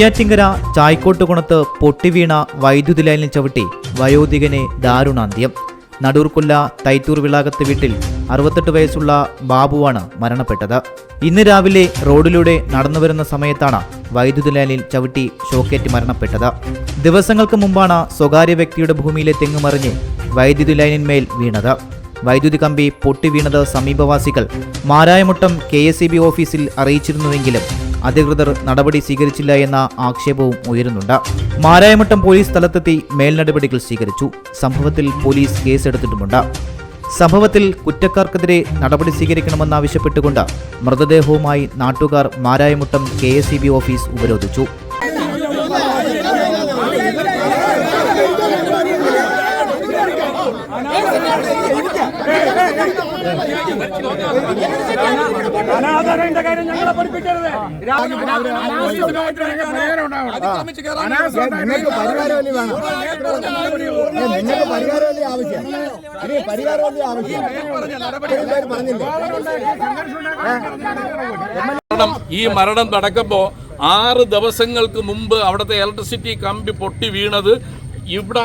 നെയ്യാറ്റിങ്കര ചായ്ക്കോട്ടുകുണത്ത് പൊട്ടിവീണ വൈദ്യുതി ലൈനിൽ ചവിട്ടി വയോധികനെ ദാരുണാന്ത്യം. നടൂർക്കൊല്ല തൈത്തൂർ വിളാകത്ത് വീട്ടിൽ അറുപത്തെട്ട് വയസ്സുള്ള ബാബുവാണ് മരണപ്പെട്ടത്. ഇന്ന് രാവിലെ റോഡിലൂടെ നടന്നുവരുന്ന സമയത്താണ് വൈദ്യുതി ലൈനിൽ ചവിട്ടി ഷോക്കേറ്റ് മരണപ്പെട്ടത്. ദിവസങ്ങൾക്ക് മുമ്പാണ് സ്വകാര്യ വ്യക്തിയുടെ ഭൂമിയിലെ തെങ്ങ് മറിഞ്ഞ് വൈദ്യുതി ലൈനിന്മേൽ വീണത്. വൈദ്യുതി കമ്പി പൊട്ടി വീണത് സമീപവാസികൾ മാരായമുട്ടം കെ ഓഫീസിൽ അറിയിച്ചിരുന്നുവെങ്കിലും അധികൃതർ നടപടി സ്വീകരിച്ചില്ല എന്ന ആക്ഷേപവും ഉയരുന്നുണ്ട്. മാരായമട്ടം പോലീസ് സ്ഥലത്തെത്തി മേൽനടപടികൾ സ്വീകരിച്ചു. സംഭവത്തിൽ പോലീസ് കേസെടുത്തിട്ടുമുണ്ട്. സംഭവത്തിൽ കുറ്റക്കാർക്കെതിരെ നടപടി സ്വീകരിക്കണമെന്നാവശ്യപ്പെട്ടുകൊണ്ട് മൃതദേഹവുമായി നാട്ടുകാർ മാരായമുട്ടം കെ ഓഫീസ് ഉപരോധിച്ചു. അനാഥരുടെ കാര്യം ഞങ്ങളെ പഠിപ്പിക്കരുത്. നിങ്ങൾക്ക് പരിഹാരമല്ലേ വേണം നിങ്ങൾക്ക് ആവശ്യം ഇനി പരിഹാരമല്ലേ ആവശ്യം ഈ മരണം നടക്കുമ്പോൾ ആറ് ദിവസങ്ങൾക്ക് മുമ്പ് അവിടുത്തെ ഇലക്ട്രിസിറ്റി കമ്പി പൊട്ടി വീണത് ഇവിടെ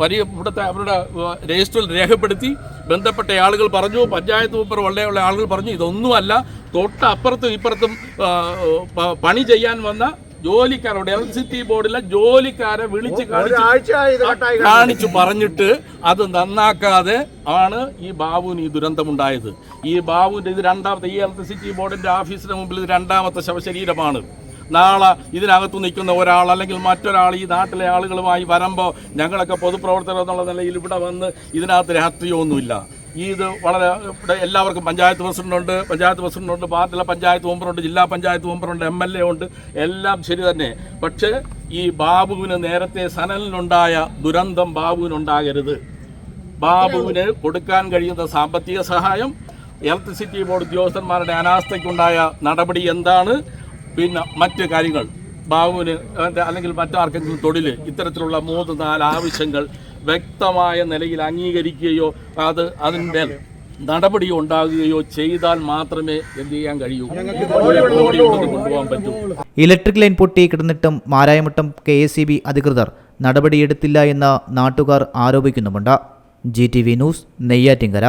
പരി ഇവിടുത്തെ അവരുടെ രജിസ്റ്ററിൽ രേഖപ്പെടുത്തി ബന്ധപ്പെട്ട ആളുകൾ പറഞ്ഞു പഞ്ചായത്ത് മൂപ്പർ വള്ളയുള്ള ആളുകൾ പറഞ്ഞു ഇതൊന്നുമല്ല തൊട്ടപ്പുറത്തും ഇപ്പുറത്തും പണി ചെയ്യാൻ വന്ന ജോലിക്കാരോട് ഇലക്ട്രിസിറ്റി ബോർഡിലെ ജോലിക്കാരെ വിളിച്ച് കാണിച്ചു കാണിച്ചു പറഞ്ഞിട്ട് അത് നന്നാക്കാതെ ആണ് ഈ ബാബുവിന് ഈ ദുരന്തമുണ്ടായത്. ഈ ബാബുവിന്റെ ഇത് രണ്ടാമത്തെ ഈ ഇലക്ട്രിസിറ്റി ബോർഡിന്റെ ഓഫീസിന് മുമ്പിൽ ഇത് രണ്ടാമത്തെ ശവശരീരമാണ്. നാളെ ഇതിനകത്ത് നിൽക്കുന്ന ഒരാൾ അല്ലെങ്കിൽ മറ്റൊരാൾ ഈ നാട്ടിലെ ആളുകളുമായി വരുമ്പോൾ ഞങ്ങളൊക്കെ പൊതുപ്രവർത്തകർ എന്നുള്ള നിലയിൽ ഇവിടെ വന്ന് ഇതിനകത്ത് രാഷ്ട്രീയമൊന്നുമില്ല. ഇത് വളരെ ഇവിടെ എല്ലാവർക്കും പഞ്ചായത്ത് പ്രസിഡന്റുണ്ട് പഞ്ചായത്ത് പ്രസിഡന്റുണ്ട് പാർട്ടിലെ പഞ്ചായത്ത് മെമ്പറുണ്ട് ജില്ലാ പഞ്ചായത്ത് മെമ്പറുണ്ട് എം എൽ എ ഉണ്ട്. എല്ലാം ശരി തന്നെ. പക്ഷേ ഈ ബാബുവിന് നേരത്തെ സനലിനുണ്ടായ ദുരന്തം ബാബുവിനുണ്ടാകരുത്. ബാബുവിന് കൊടുക്കാൻ കഴിയുന്ന സാമ്പത്തിക സഹായം ഇലക്ട്രിസിറ്റി ബോർഡ് ഉദ്യോഗസ്ഥന്മാരുടെ അനാസ്ഥയ്ക്കുണ്ടായ നടപടി എന്താണ്? പിന്നെ മറ്റ് കാര്യങ്ങൾ. ബാബുവിന് അല്ലെങ്കിൽ മറ്റാർക്കെങ്കിലും തൊഴിൽ ഇത്തരത്തിലുള്ള മൂന്ന് നാല് ആവശ്യങ്ങൾ വ്യക്തമായ നിലയിൽ അംഗീകരിക്കുകയോ അത് അതിന്റെ നടപടി ഉണ്ടാകുകയോ ചെയ്താൽ മാത്രമേ എന്ത് ചെയ്യാൻ കഴിയൂ. കൊണ്ടുപോകാൻ പറ്റൂ. ഇലക്ട്രിക് ലൈൻ പൊട്ടി കിടന്നിട്ടും മാരായമുട്ടം കെ എസ് അധികൃതർ നടപടിയെടുത്തില്ല എന്ന് നാട്ടുകാർ ആരോപിക്കുന്നുമുണ്ട്. G T V news Neyyattinkara.